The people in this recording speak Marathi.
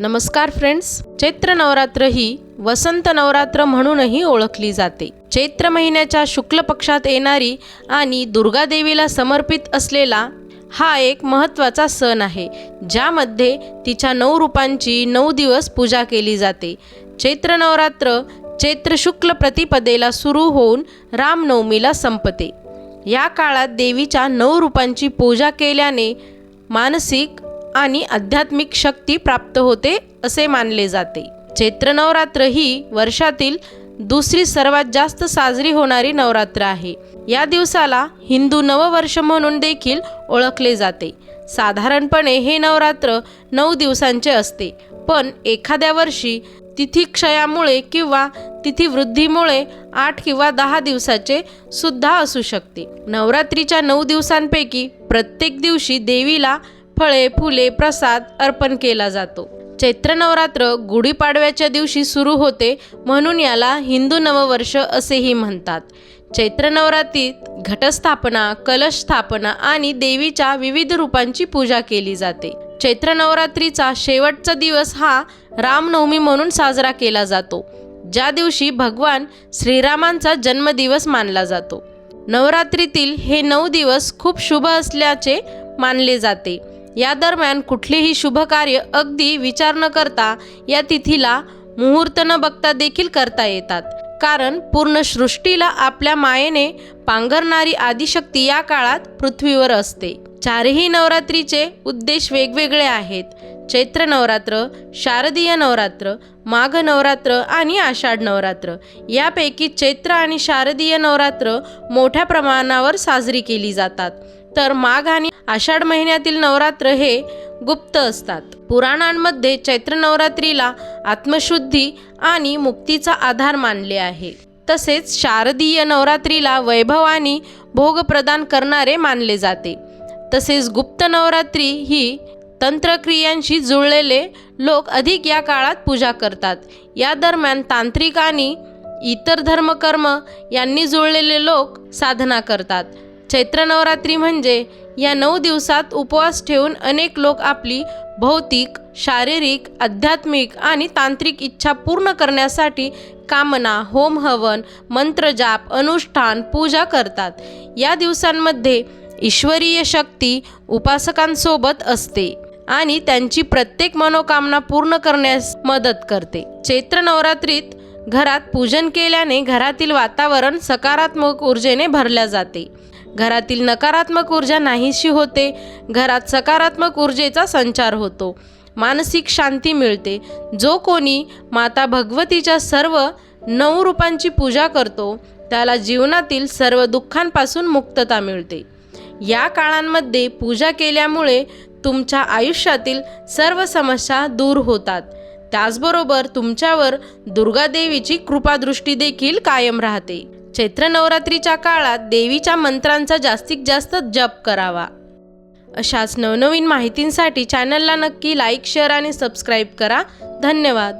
नमस्कार फ्रेंड्स चैत्र नवरात्र ही वसंत नवरात्र म्हणूनही ओळखली जाते. चैत्र महिन्याच्या शुक्ल पक्षात येणारी आणि दुर्गादेवीला समर्पित असलेला हा एक महत्त्वाचा सण आहे ज्यामध्ये तिच्या नऊ रूपांची नऊ दिवस पूजा केली जाते. चैत्र नवरात्र चैत्र शुक्ल प्रतिपदेला सुरू होऊन रामनवमीला संपते. या काळात देवीच्या नऊ रूपांची पूजा केल्याने मानसिक आणि आध्यात्मिक शक्ती प्राप्त होते असे मानले जाते. चैत्र नवरात्र ही वर्षातील दुसरी सर्वात जास्त साजरी होणारी नवरात्र आहे. या दिवसाला हिंदू नववर्ष म्हणून देखील ओळखले जाते. साधारणपणे हे नवरात्र नऊ दिवसांचे असते. पण एखाद्या वर्षी तिथी क्षयामुळे किंवा तिथी वृद्धीमुळे आठ किंवा दहा दिवसाचे सुद्धा असू शकते. नवरात्रीच्या नऊ दिवसांपैकी प्रत्येक दिवशी देवीला फळे फुले प्रसाद अर्पण केला जातो. चैत्र नवरात्र गुढीपाडव्याच्या दिवशी सुरू होते म्हणून याला हिंदू नववर्ष असेही म्हणतात. चैत्र नवरात्रीत घटस्थापना कलश स्थापना आणि देवीच्या विविध रूपांची पूजा केली जाते. चैत्र नवरात्रीचा शेवटचा दिवस हा रामनवमी म्हणून साजरा केला जातो. ज्या दिवशी भगवान श्रीरामांचा जन्मदिवस मानला जातो. नवरात्रीतील हे नऊ दिवस खूप शुभ असल्याचे मानले जाते. या दरम्यान कुठलेही शुभ कार्य अगदी विचार न करता या तिथीला मुहूर्त न बघता देखील करता येतात. कारण पूर्ण सृष्टीला आपल्या मायेने पांघरणारी आदिशक्ती या काळात पृथ्वीवर असते. चारही नवरात्रीचे उद्देश वेगवेगळे आहेत. चैत्र नवरात्र शारदीय नवरात्र माघ नवरात्र आणि आषाढ नवरात्र. यापैकी चैत्र आणि शारदीय नवरात्र मोठ्या प्रमाणावर साजरी केली जातात. तर माघ आणि आषाढ महिन्यातील नवरात्र हे गुप्त असतात. पुराणांमध्ये चैत्र नवरात्रीला आत्मशुद्धी आणि मुक्तीचा आधार मानले आहे. तसेच शारदीय नवरात्रीला वैभव आणि भोग प्रदान करणारे मानले जाते. तसेच गुप्त नवरात्री ही तंत्रक्रियांशी जुळलेले लोक अधिक या काळात पूजा करतात. या दरम्यान तांत्रिक आणि इतर धर्मकर्म यांनी जुळलेले लोक साधना करतात. चैत्र नवरात्री म्हणजे या नऊ दिवसात उपवास ठेवून अनेक लोक आपली भौतिक शारीरिक आध्यात्मिक आणि तांत्रिक इच्छा पूर्ण करण्यासाठी कामना होम हवन मंत्रजाप अनुष्ठान पूजा करतात. या दिवसांमध्ये ईश्वरीय शक्ती उपासकांसोबत असते आणि त्यांची प्रत्येक मनोकामना पूर्ण करण्यास मदत करते. चैत्र नवरात्रीत घरात पूजन केल्याने घरातील वातावरण सकारात्मक ऊर्जेने भरल्या जाते. घरातील नकारात्मक ऊर्जा नाहीशी होते घरात सकारात्मक ऊर्जेचा संचार होतो. मानसिक शांती मिळते. जो कोणी माता भगवतीच्या सर्व नऊ रूपांची पूजा करतो त्याला जीवनातील सर्व दुःखांपासून मुक्तता मिळते. या काळांमध्ये पूजा केल्यामुळे तुमच्या आयुष्यातील सर्व समस्या दूर होतात. त्याचबरोबर तुमच्यावर दुर्गादेवीची कृपादृष्टी देखील कायम राहते. चैत्र नवरात्रीच्या काळात देवीच्या मंत्रांचा जास्तीत जास्त जप करावा. अशाच नवनवीन माहितींसाठी चॅनलला नक्की लाईक शेअर आणि सबस्क्राईब करा. धन्यवाद.